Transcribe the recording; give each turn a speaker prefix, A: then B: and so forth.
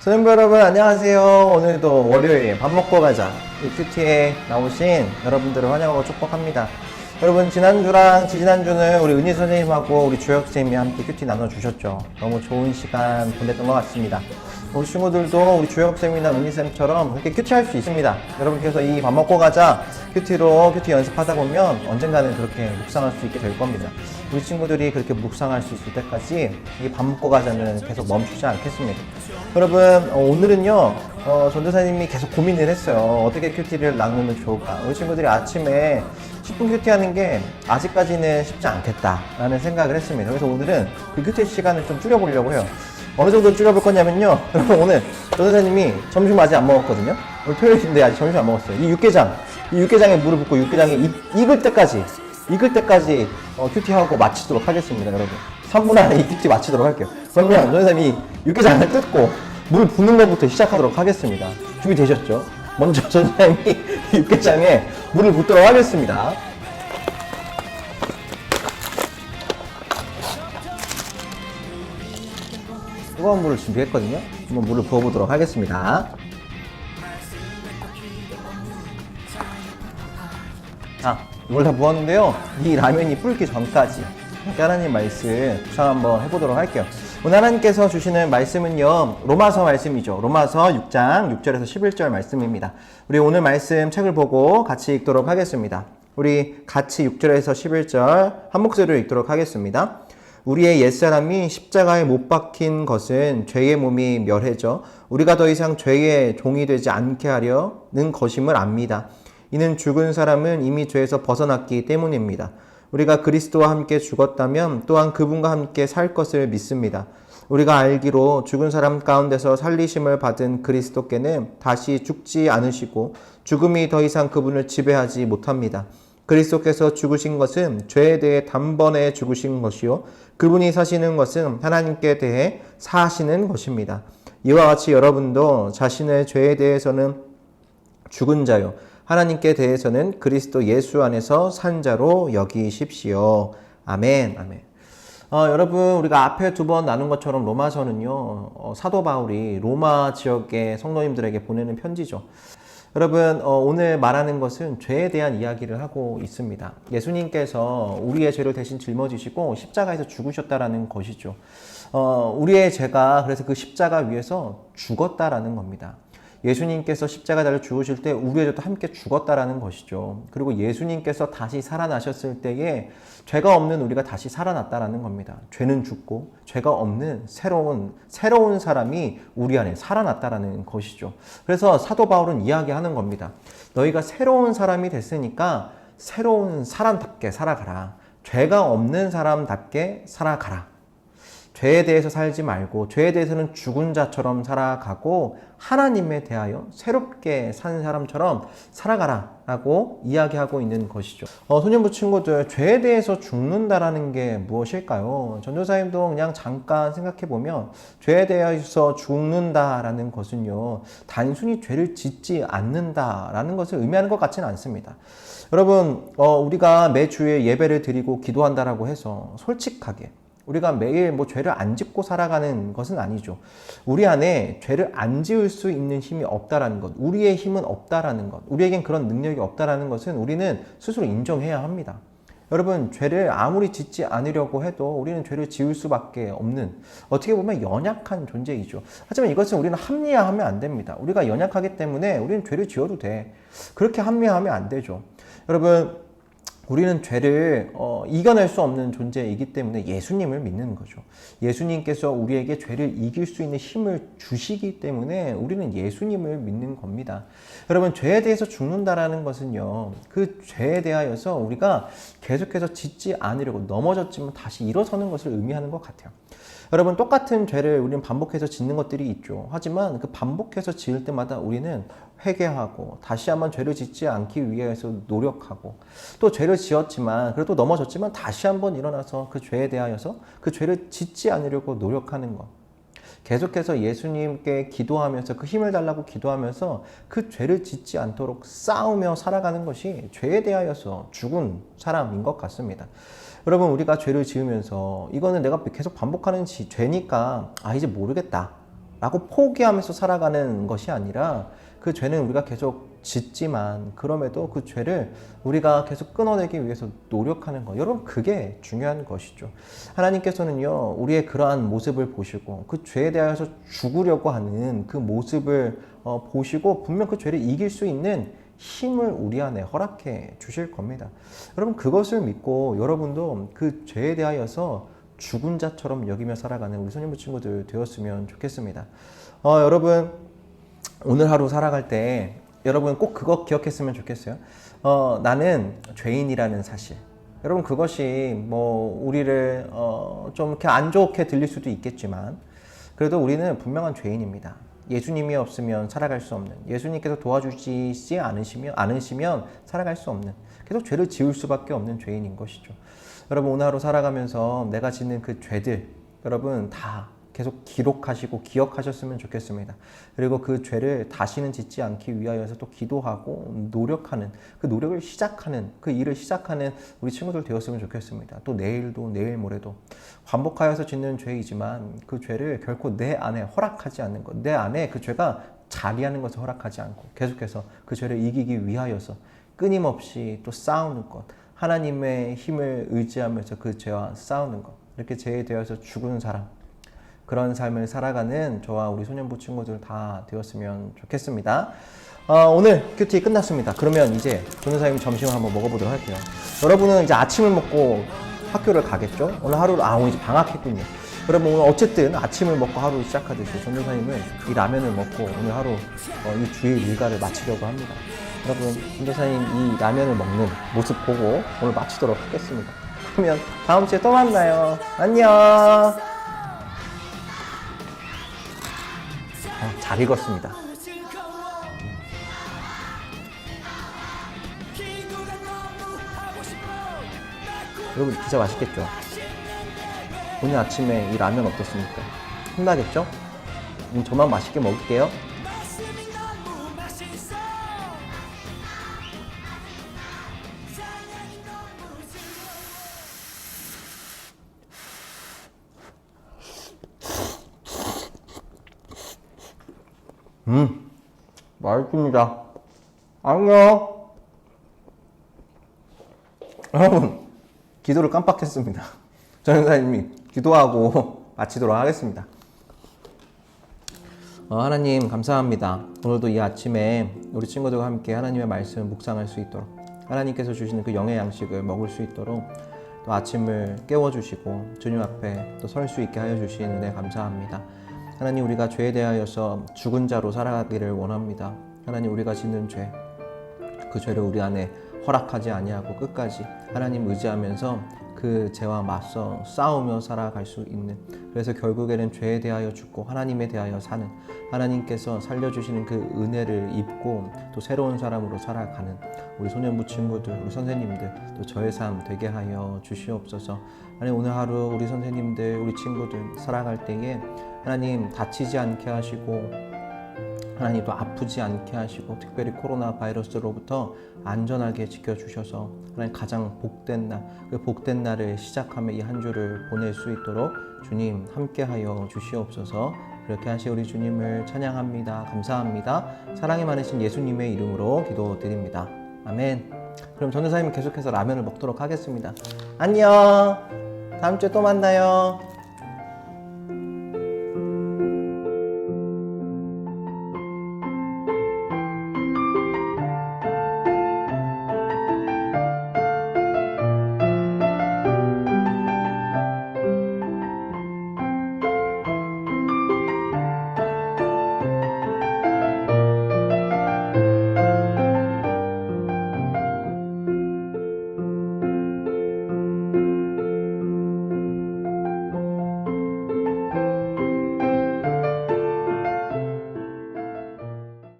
A: 선생님 여러분 안녕하세요. 오늘도 월요일 밥 먹고 가자. 이 큐티에 나오신 여러분들을 환영하고 축복합니다. 여러분 지난주랑 지지난주는 우리 은희 선생님하고 우리 주혁 선생님이 함께 큐티 나눠주셨죠. 너무 좋은 시간 보냈던 것 같습니다. 우리 친구들도 우리 주혁 쌤이나 은희 쌤처럼 그렇게 큐티 할 수 있습니다. 여러분께서 이 밥 먹고 가자 큐티로 큐티 연습하다 보면 언젠가는 그렇게 묵상할 수 있게 될 겁니다. 우리 친구들이 그렇게 묵상할 수 있을 때까지 이 밥 먹고 가자는 계속 멈추지 않겠습니다. 여러분 어, 오늘은요 어, 전도사님이 계속 고민을 했어요. 어떻게 큐티를 나누면 좋을까? 우리 친구들이 아침에 10분 큐티하는 게 아직까지는 쉽지 않겠다라는 생각을 했습니다. 그래서 오늘은 그 큐티 시간을 좀 줄여보려고 해요. 어느 정도 줄여볼 거냐면요. 여러분 오늘 전도사님이 점심 아직 안 먹었거든요. 오늘 토요일인데 아직 점심 안 먹었어요. 이 육개장, 이 육개장에 물을 붓고 육개장에 익, 익을 때까지, 익을 때까지 어, 큐티하고 마치도록 하겠습니다, 여러분. 3분 안에 이 큐티 마치도록 할게요. 그러면 전도사님이 육개장을 뜯고 물 붓는 것부터 시작하도록 하겠습니다. 준비되셨죠? 먼저 전도사님이 육개장에 물을 붓도록 하겠습니다. 뜨거운 물을 준비했거든요. 한번 물을 부어보도록 하겠습니다. 자, 이걸 다 부었는데요. 이 라면이 불기 전까지 하나님 말씀 구상 한번 해보도록 할게요. 오늘 하나님께서 주시는 말씀은요, 로마서 말씀이죠. 로마서 6장 6절에서 11절 말씀입니다. 우리 오늘 말씀 책을 보고 같이 읽도록 하겠습니다. 우리 같이 6절에서 11절 한 목소리로 읽도록 하겠습니다. 우리의 옛사람이 십자가에 못 박힌 것은 죄의 몸이 멸해져 우리가 더 이상 죄의 종이 되지 않게 하려는 것임을 압니다. 이는 죽은 사람은 이미 죄에서 벗어났기 때문입니다. 우리가 그리스도와 함께 죽었다면 또한 그분과 함께 살 것을 믿습니다. 우리가 알기로 죽은 사람 가운데서 살리심을 받은 그리스도께는 다시 죽지 않으시고 죽음이 더 이상 그분을 지배하지 못합니다. 그리스도께서 죽으신 것은 죄에 대해 단번에 죽으신 것이요. 그분이 사시는 것은 하나님께 대해 사시는 것입니다. 이와 같이 여러분도 자신의 죄에 대해서는 죽은 자요. 하나님께 대해서는 그리스도 예수 안에서 산 자로 여기십시오. 아멘. 아멘. 어, 여러분 우리가 앞에 두 번 나눈 것처럼 로마서는요 어, 사도 바울이 로마 지역의 성도님들에게 보내는 편지죠. 여러분 어, 오늘 말하는 것은 죄에 대한 이야기를 하고 있습니다. 예수님께서 우리의 죄를 대신 짊어지시고 십자가에서 죽으셨다라는 것이죠. 어, 우리의 죄가 그래서 그 십자가 위에서 죽었다라는 겁니다. 예수님께서 십자가 달려 죽으실 때 우리의 죄도 함께 죽었다라는 것이죠. 그리고 예수님께서 다시 살아나셨을 때에 죄가 없는 우리가 다시 살아났다라는 겁니다. 죄는 죽고 죄가 없는 새로운 새로운 사람이 우리 안에 살아났다라는 것이죠. 그래서 사도 바울은 이야기하는 겁니다. 너희가 새로운 사람이 됐으니까 새로운 사람답게 살아가라. 죄가 없는 사람답게 살아가라. 죄에 대해서 살지 말고 죄에 대해서는 죽은 자처럼 살아가고 하나님에 대하여 새롭게 산 사람처럼 살아가라 라고 이야기하고 있는 것이죠. 어, 소년부 친구들 죄에 대해서 죽는다라는 게 무엇일까요? 전도사님도 그냥 잠깐 생각해 보면 죄에 대해서 죽는다라는 것은요 단순히 죄를 짓지 않는다라는 것을 의미하는 것 같지는 않습니다. 여러분 어, 우리가 매 주에 예배를 드리고 기도한다라고 해서 솔직하게 우리가 매일 뭐 죄를 안 짓고 살아가는 것은 아니죠. 우리 안에 죄를 안 지을 수 있는 힘이 없다라는 것, 우리의 힘은 없다라는 것, 우리에겐 그런 능력이 없다라는 것은 우리는 스스로 인정해야 합니다. 여러분, 죄를 아무리 짓지 않으려고 해도 우리는 죄를 지을 수밖에 없는 어떻게 보면 연약한 존재이죠. 하지만 이것은 우리는 합리화하면 안 됩니다. 우리가 연약하기 때문에 우리는 죄를 지어도 돼. 그렇게 합리화하면 안 되죠. 여러분, 우리는 죄를 어, 이겨낼 수 없는 존재이기 때문에 예수님을 믿는 거죠. 예수님께서 우리에게 죄를 이길 수 있는 힘을 주시기 때문에 우리는 예수님을 믿는 겁니다. 여러분 죄에 대해서 죽는다라는 것은요. 그 죄에 대하여서 우리가 계속해서 짓지 않으려고 넘어졌지만 다시 일어서는 것을 의미하는 것 같아요. 여러분 똑같은 죄를 우리는 반복해서 짓는 것들이 있죠. 하지만 그 반복해서 지을 때마다 우리는 회개하고 다시 한번 죄를 짓지 않기 위해서 노력하고 또 죄를 지었지만 그래도 넘어졌지만 다시 한번 일어나서 그 죄에 대하여서 그 죄를 짓지 않으려고 노력하는 것. 계속해서 예수님께 기도하면서 그 힘을 달라고 기도하면서 그 죄를 짓지 않도록 싸우며 살아가는 것이 죄에 대하여서 죽은 사람인 것 같습니다. 여러분 우리가 죄를 지으면서 이거는 내가 계속 반복하는 죄니까 아 이제 모르겠다 라고 포기하면서 살아가는 것이 아니라 그 죄는 우리가 계속 짓지만 그럼에도 그 죄를 우리가 계속 끊어내기 위해서 노력하는 거. 여러분 그게 중요한 것이죠. 하나님께서는요 우리의 그러한 모습을 보시고 그 죄에 대해서 죽으려고 하는 그 모습을 어, 보시고 분명 그 죄를 이길 수 있는 힘을 우리 안에 허락해 주실 겁니다. 여러분 그것을 믿고 여러분도 그 죄에 대하여서 죽은 자처럼 여기며 살아가는 우리 손님부 친구들 되었으면 좋겠습니다. 어, 여러분 오늘 하루 살아갈 때 여러분 꼭 그거 기억했으면 좋겠어요. 어, 나는 죄인이라는 사실. 여러분 그것이 뭐 우리를 어, 좀 이렇게 안 좋게 들릴 수도 있겠지만 그래도 우리는 분명한 죄인입니다. 예수님이 없으면 살아갈 수 없는 예수님께서 도와주시지 않으시면 않으시면 살아갈 수 없는 계속 죄를 지을 수밖에 없는 죄인인 것이죠. 여러분 오늘 하루 살아가면서 내가 짓는 그 죄들 여러분 다 계속 기록하시고 기억하셨으면 좋겠습니다. 그리고 그 죄를 다시는 짓지 않기 위하여서 또 기도하고 노력하는 그 노력을 시작하는 그 일을 시작하는 우리 친구들 되었으면 좋겠습니다. 또 내일도 내일 모레도 반복하여서 짓는 죄이지만 그 죄를 결코 내 안에 허락하지 않는 것, 내 안에 그 죄가 자리하는 것을 허락하지 않고 계속해서 그 죄를 이기기 위하여서 끊임없이 또 싸우는 것, 하나님의 힘을 의지하면서 그 죄와 싸우는 것, 이렇게 죄에 대해서 죽은 사람, 그런 삶을 살아가는 저와 우리 소년부 친구들 다 되었으면 좋겠습니다. 어, 오늘 큐티 끝났습니다. 그러면 이제 전도사님 점심을 한번 먹어보도록 할게요. 여러분은 이제 아침을 먹고 학교를 가겠죠? 오늘 하루, 아, 오늘 이제 방학했군요. 여러분 오늘 어쨌든 아침을 먹고 하루 시작하듯이 전도사님은 이 라면을 먹고 오늘 하루 어, 이 주일 일과를 마치려고 합니다. 여러분 전도사님 이 라면을 먹는 모습 보고 오늘 마치도록 하겠습니다. 그러면 다음 주에 또 만나요. 안녕. 잘 읽었습니다. 여러분 진짜 맛있겠죠? 오늘 아침에 이 라면 어떻습니까? 혼나겠죠? 음, 저만 맛있게 먹을게요. 음, 맛있습니다. 안녕. 여러분, 기도를 깜빡했습니다. 전사님이 기도하고 마치도록 하겠습니다. 어, 하나님 감사합니다. 오늘도 이 아침에 우리 친구들과 함께 하나님의 말씀을 묵상할 수 있도록 하나님께서 주시는 그 영의 양식을 먹을 수 있도록 또 아침을 깨워주시고 주님 앞에 또 설 수 있게 하여 주신 은혜 감사합니다. 하나님 우리가 죄에 대하여서 죽은 자로 살아가기를 원합니다. 하나님 우리가 짓는 죄, 그 죄를 우리 안에 허락하지 아니하고 끝까지 하나님 의지하면서 그 죄와 맞서 싸우며 살아갈 수 있는. 그래서 결국에는 죄에 대하여 죽고 하나님에 대하여 사는 하나님께서 살려주시는 그 은혜를 입고 또 새로운 사람으로 살아가는 우리 소년부 친구들 우리 선생님들 또 저의 삶 되게 하여 주시옵소서. 하나님 오늘 하루 우리 선생님들 우리 친구들 살아갈 때에 하나님 다치지 않게 하시고 하나님 또 아프지 않게 하시고 특별히 코로나 바이러스로부터 안전하게 지켜주셔서 하나님 가장 복된 날, 그 복된 날을 시작하며 이 한 주를 보낼 수 있도록 주님 함께하여 주시옵소서 그렇게 하시 우리 주님을 찬양합니다. 감사합니다. 사랑이 많으신 예수님의 이름으로 기도드립니다. 아멘. 그럼 전도사님 계속해서 라면을 먹도록 하겠습니다. 안녕. 다음 주에 또 만나요.